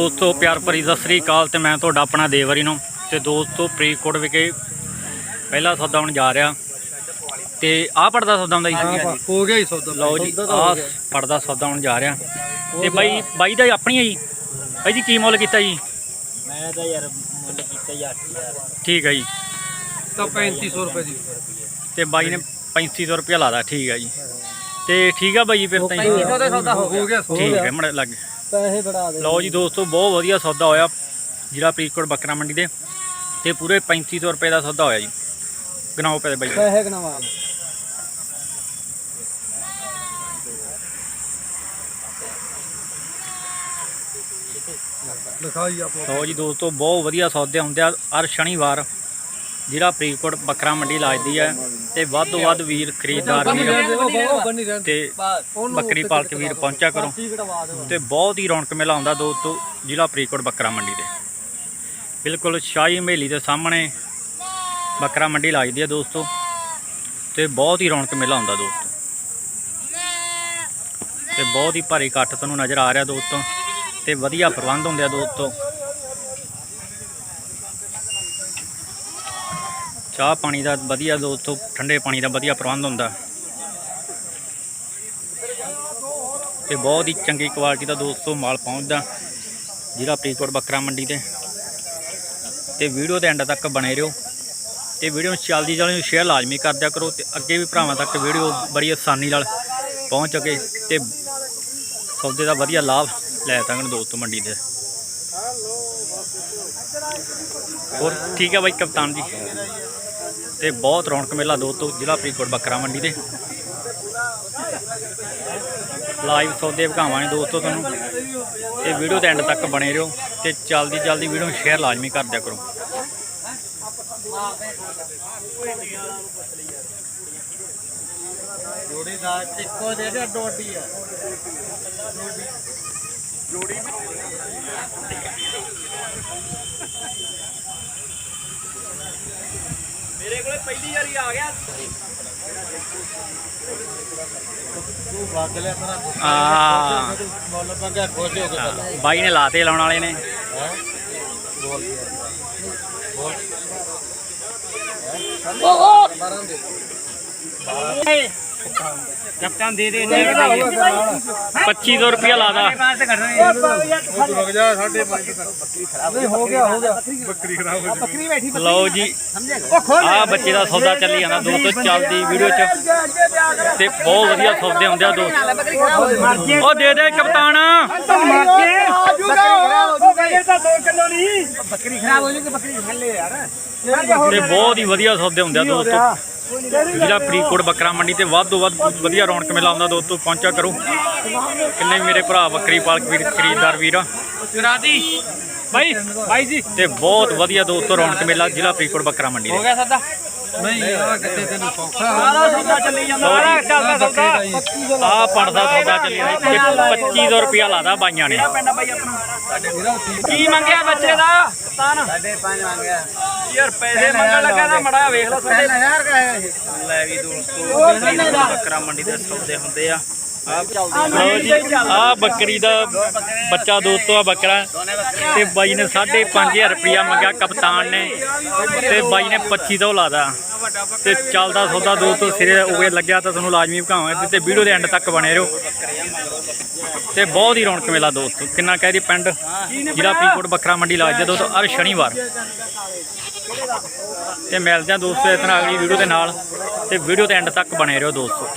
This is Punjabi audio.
ਦੋਸਤੋ ਪਿਆਰ ਭਰੀ ਸਤਿ ਸ੍ਰੀ ਅਕਾਲ ਤੇ ਮੈਂ ਤੁਹਾਡਾ ਆਪਣਾ ਦੇਵਰੀ ਨੂੰ ਤੇ ਦੋਸਤੋ ਫਰੀਦਕੋਟ ਵਿਖੇ ਪਹਿਲਾ ਸੌਦਾ ਹੁਣ ਜਾ ਰਿਹਾ ਤੇ ਆਹ ਪੜਦਾ ਸੌਦਾ ਹੁੰਦਾ ਜੀ? ਹੋ ਗਿਆ ਹੀ ਸੌਦਾ। ਲਓ ਜੀ ਆਹ ਪੜਦਾ ਸੌਦਾ ਹੁਣ ਜਾ ਰਿਹਾ ਤੇ ਬਾਈ ਬਾਈ ਦਾ ਆਪਣੀ ਹੈ ਜੀ? ਬਾਈ ਜੀ ਕੀ ਮੁੱਲ ਕੀਤਾ ਜੀ? ਮੈਂ ਤਾਂ ਯਾਰ ਮੁੱਲ ਕੀਤਾ ਹੀ 8000 ਠੀਕ ਹੈ ਜੀ। ਤਾਂ 3500 ਰੁਪਏ ਦੀ। ਤੇ ਬਾਈ ਨੇ 3500 ਰੁਪਇਆ ਲਾਦਾ ਠੀਕ ਹੈ ਜੀ। ਤੇ ਠੀਕ ਆ ਬਾਈ ਜੀ ਫਿਰ ਤਾਂ ਜੀ। 3500 ਦਾ ਸੌਦਾ ਹੋ ਗਿਆ। ਹੋ ਗਿਆ ਠੀਕ ਹੈ ਮੜੇ ਲੱਗ ਪੈਸੇ ਬੜਾ ਦੇ। ਲਓ ਜੀ ਦੋਸਤੋ ਬਹੁਤ ਵਧੀਆ ਸੌਦਾ ਹੋਇਆ ਜਿਹੜਾ ਫਰੀਦਕੋਟ ਬੱਕਰਾ ਮੰਡੀ ਦੇ। ਤੇ ਪੂਰੇ 3500 ਰੁਪਏ ਦਾ ਸੌਦਾ ਹੋਇਆ ਜੀ। ਗਨਾਓ ਪਏ ਬਾਈ ਪੈਸੇ ਆਪੋ। ਲਓ ਜੀ ਦੋਸਤੋ ਬਹੁਤ ਵਧੀਆ ਸੌਦੇ ਹੁੰਦੇ ਆ। ਹਰ ਸ਼ਨੀਵਾਰ ਜਿਹੜਾ ਫਰੀਦਕੋਟ ਬੱਕਰਾ ਮੰਡੀ ਲਾਜਦੀ ਹੈ ਤੇ ਵੱਧ ਤੋਂ ਵੱਧ ਵੀਰ ਖਰੀਦਦਾਰ ਵੀਰ ਤੇ ਬੱਕਰੀ ਪਾਲਕ ਵੀਰ ਪਹੁੰਚਿਆ ਕਰੋ। ਤੇ ਬਹੁਤ ਹੀ ਰੌਣਕ ਮੇਲਾ ਹੁੰਦਾ ਦੋਸਤੋ ਜ਼ਿਲ੍ਹਾ ਫਰੀਦਕੋਟ ਬੱਕਰਾ ਮੰਡੀ ਦੇ। ਬਿਲਕੁਲ ਸ਼ਾਹੀ ਹਵੇਲੀ ਦੇ ਸਾਹਮਣੇ ਬੱਕਰਾ ਮੰਡੀ ਲੱਗਦੀ ਹੈ ਦੋਸਤੋ। ਤੇ ਬਹੁਤ ਹੀ ਰੌਣਕ ਮੇਲਾ ਹੁੰਦਾ ਦੋਸਤੋ। ਤੇ ਬਹੁਤ ਹੀ ਭਾਰੀ ਇਕੱਠ ਤੁਹਾਨੂੰ ਨਜ਼ਰ ਆ ਰਿਹਾ ਦੋਸਤੋ। ਤੇ ਵਧੀਆ ਪ੍ਰਬੰਧ ਹੁੰਦੇ ਆ ਦੋਸਤੋ। ਚਾਹ ਪਾਣੀ ਦਾ ਵਧੀਆ ਦੋਸਤੋ ਠੰਡੇ ਪਾਣੀ ਦਾ ਵਧੀਆ ਪ੍ਰਬੰਧ ਹੁੰਦਾ। ਤੇ ਬਹੁਤ ਹੀ ਚੰਗੀ ਕੁਆਲਿਟੀ ਦਾ ਦੋਸਤੋ ਮਾਲ ਪਹੁੰਚਦਾ ਜਿਹੜਾ ਫਰੀਦਕੋਟ ਬੱਕਰਾ ਮੰਡੀ ਤੇ। ਤੇ ਵੀਡੀਓ ਦੇ ਐਂਡ ਤੱਕ ਬਣੇ ਰਹੋ। ਤੇ ਵੀਡੀਓ ਨੂੰ ਚੱਲਦੀ ਚੱਲਦੀ ਨੂੰ ਸ਼ੇਅਰ ਲਾਜ਼ਮੀ ਕਰ ਦਿਆ ਕਰੋ ਤੇ ਅੱਗੇ ਵੀ ਭਰਾਵਾਂ ਤੱਕ ਵੀਡੀਓ ਬੜੀ ਆਸਾਨੀ ਨਾਲ ਪਹੁੰਚ ਸਕੇ ਤੇ ਸੌਦੇ ਦਾ ਵਧੀਆ ਲਾਭ ਲੈ ਸਕਣ ਦੋਸਤੋ ਮੰਡੀ ਦੇ। ਹੋਰ ਠੀਕ ਹੈ ਬਾਈ ਕਪਤਾਨ ਜੀ। ਤੇ ਬਹੁਤ ਰੌਣਕ ਮੇਲਾ ਦੋਸਤੋ ਜ਼ਿਲ੍ਹਾ ਫਰੀਦਕੋਟ ਬੱਕਰਾ ਮੰਡੀ ਦੇ। ਲਾਈਵ ਸੌਦੇ ਵਿਖਾਵਾਂਗੇ ਦੋਸਤੋ ਤੁਹਾਨੂੰ। ਤੇ ਵੀਡੀਓ ਦੇ ਐਂਡ ਤੱਕ ਬਣੇ ਰਹੋ ਤੇ ਜਲਦੀ ਜਲਦੀ ਵੀਡੀਓ ਨੂੰ ਸ਼ੇਅਰ ਲਾਜ਼ਮੀ ਕਰ ਦਿਆ ਕਰੋ। ਜੋੜੀ ਦਾ ਇੱਕੋ ਦੇ ਦੇ ਡੋਡੀ ਆ। ਮੇਰੇ ਕੋਲੇ ਪਹਿਲੀ ਵਾਰੀ ਆ ਗਿਆ। ਤੂੰ ਵਗ ਲਿਆ ਤੇਰਾ ਆ ਮੁੱਲ ਮੰਗਿਆ ਖੁਸ਼ ਹੋ। ਕੇ ਬਾਈ ਨੇ ਲਾਤੇ ਲਾਉਣ ਵਾਲੇ ਨੇ। ਹੈ ਬੋਲ ਮਾਰਾਂ ਦੇ। ਕਪਤਾਨ ਦੇ ਦੇ 2500 ਰੁਪਇਆ ਲਾਦਾ ਤੂੰ ਰੁਕ ਜਾ ਸਾਡੇ ਪੰਜ ਨਹੀਂ ਹੋ ਗਿਆ ਹੋ ਗਿਆ। ਬੱਕਰੀ ਖਰਾਬ ਹੋ ਬੱਕਰੀ ਬੈਠੀ ਲਓ ਜੀ ਆ ਬੱਚੇ ਦਾ ਸੌਦਾ ਚੱਲੀ ਜਾਂਦਾ ਦੋਸਤੋ ਚੱਲਦੀ ਵੀਡੀਓ ਚ। ਤੇ ਬਹੁਤ ਵਧੀਆ ਸੌਦੇ ਹੁੰਦੇ ਆ ਦੋਸਤੋ। ਉਹ ਦੇ ਦੇ ਕਪਤਾਨ ਬੱਕਰੀ ਖਰਾਬ ਹੋ ਜੂਗੀ ਬੱਕਰੀ ਥੱਲੇ ਯਾਰ ਤੇ ਬਹੁਤ ਹੀ ਵਧੀਆ ਸੌਦੇ ਹੁੰਦੇ ਆ ਦੋਸਤੋ। ਜਿਹੜਾ ਫਰੀਦਕੋਟ ਬੱਕਰਾ ਮੰਡੀ ਤੇ ਵੱਧ ਤੋਂ ਵੱਧ ਵਧੀਆ ਰੌਣਕ ਮੇਲਾ ਆਉਂਦਾ ਦੋਸਤੋ ਪਹੁੰਚਿਆ ਕਰੋ। ਕਿੰਨੇ ਮੇਰੇ ਭਰਾ ਬੱਕਰੀ ਪਾਲਕ ਵੀਰ ਖਰੀਦਦਾਰ ਵੀਰ ਆ। ਰਾਜੀ। ਬਾਈ ਬਾਈ ਜੀ। ਤੇ ਬਹੁਤ ਵਧੀਆ ਦੋਸਤੋ ਰੌਣਕ ਮੇਲਾ ਜ਼ਿਲ੍ਹਾ ਫਰੀਦਕੋਟ ਬੱਕਰਾ ਮੰਡੀ ਦੇ। ਗਿਆ ਸੱਦਾ? ਨਹੀਂ ਆ ਕਿਤੇ ਤੈਨੂੰ ਸੌਖਾ। ਸੌਦਾ ਚੱਲੀ ਜਾਂਦਾ ਜੀ ਚੱਲਦਾ ਸੌਦਾ ਆ ਪੜਦਾ ਸੌਦਾ। ਚੱਲੀ ਜਾਂਦਾ। 2500 ਰੁਪਿਆ ਲਾਦਾ ਬਾਈਆਂ ਨੇ। ਕੀ ਮੰਗਿਆ ਬੱਚੇ ਦਾ? ਤਾਨ ਸਾਡੇ ਪੰਜ ਮੰਗਿਆ ਯਾਰ ਪੈਸੇ ਮੰਗਣ ਲੱਗਾ ਤਾਂ ਮੜਾ ਵੇਖ ਲਓ ਸਾਡੇ 3000 ਕਾ ਹੈ ਇਹ ਲੈ ਵੀ ਦੋਸਤੋ ਬੱਕਰਾ ਮੰਡੀ ਦੇ ਸੌਦੇ ਹੁੰਦੇ ਆ। ਆ ਬੱਕਰੀ ਦਾ ਬੱਚਾ ਦੋਸਤੋ ਆ ਬੱਕਰਾ ਤੇ ਬਾਈ ਨੇ 5500 ਰੁਪਿਆ ਮੰਗਿਆ, ਕਪਤਾਨ ਨੇ। ਤੇ ਬਾਈ ਨੇ 25 ਤੋਂ ਲਾਦਾ ਤੇ ਚੱਲਦਾ ਸੌਦਾ ਦੋਸਤੋ, ਸਿਰੇ ਉਗੇ ਲੱਗਿਆ ਤਾਂ ਤੁਹਾਨੂੰ ਲਾਜ਼ਮੀ ਵਿਖਾਵਾਂਗੇ ਤੇ ਵੀਡੀਓ ਦੇ ਐਂਡ ਤੱਕ ਬਣੇ ਰਹੋ। ਤੇ ਬਹੁਤ ਹੀ ਰੌਣਕ ਮੇਲਾ ਦੋਸਤੋ। ਕਿੰਨਾ ਕਹਿ ਦੀ ਪਿੰਡ? ਜ਼ਿਲ੍ਹਾ ਫਰੀਦਕੋਟ ਬੱਕਰਾ ਮੰਡੀ ਲੱਗਦੀ ਦੋਸਤੋ ਹਰ ਸ਼ਨੀਵਾਰ। ਤੇ ਮਿਲਦੇ ਆ ਦੋਸਤੋ ਇਸ ਤਰ੍ਹਾਂ ਅਗਲੀ ਵੀਡੀਓ ਦੇ ਨਾਲ। ਤੇ ਵੀਡੀਓ ਦੇ ਐਂਡ ਤੱਕ ਬਣੇ ਰਹੋ ਦੋਸਤੋ।